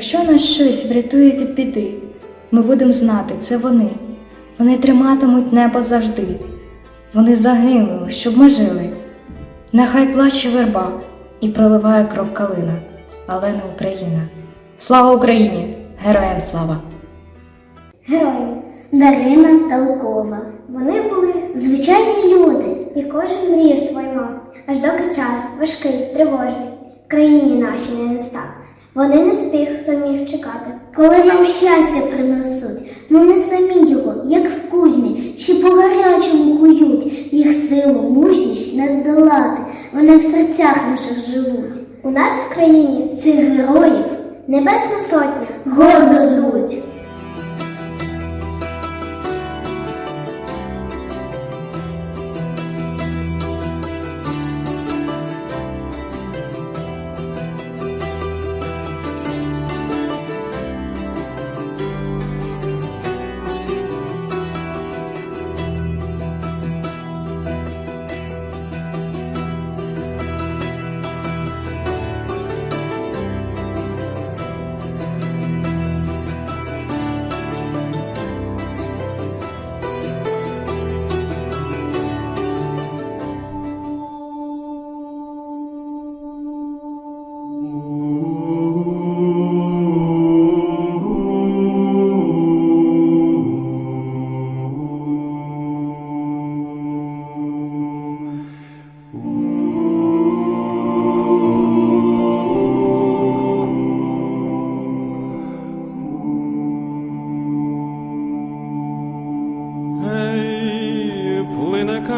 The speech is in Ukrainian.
щось врятує від біди. Ми будемо знати, це вони. Вони триматимуть небо завжди. Вони загинули, щоб ми жили. Нехай плаче верба і проливає кров калина, але не Україна. Слава Україні! Героям слава! Герої Дарина Талкова. Вони були звичайні люди, і кожен мріяв свою мав, аж доки час важкий, тривожний, в країні нашій не настав. Вони не з тих, хто міг чекати. Коли нам щастя принесуть, ми не самі його, як в кузні, ще по гарячому кують. Їх силу, мужність не здолати. Вони в серцях наших живуть. У нас в країні цих героїв Небесна Сотня гордо звуть.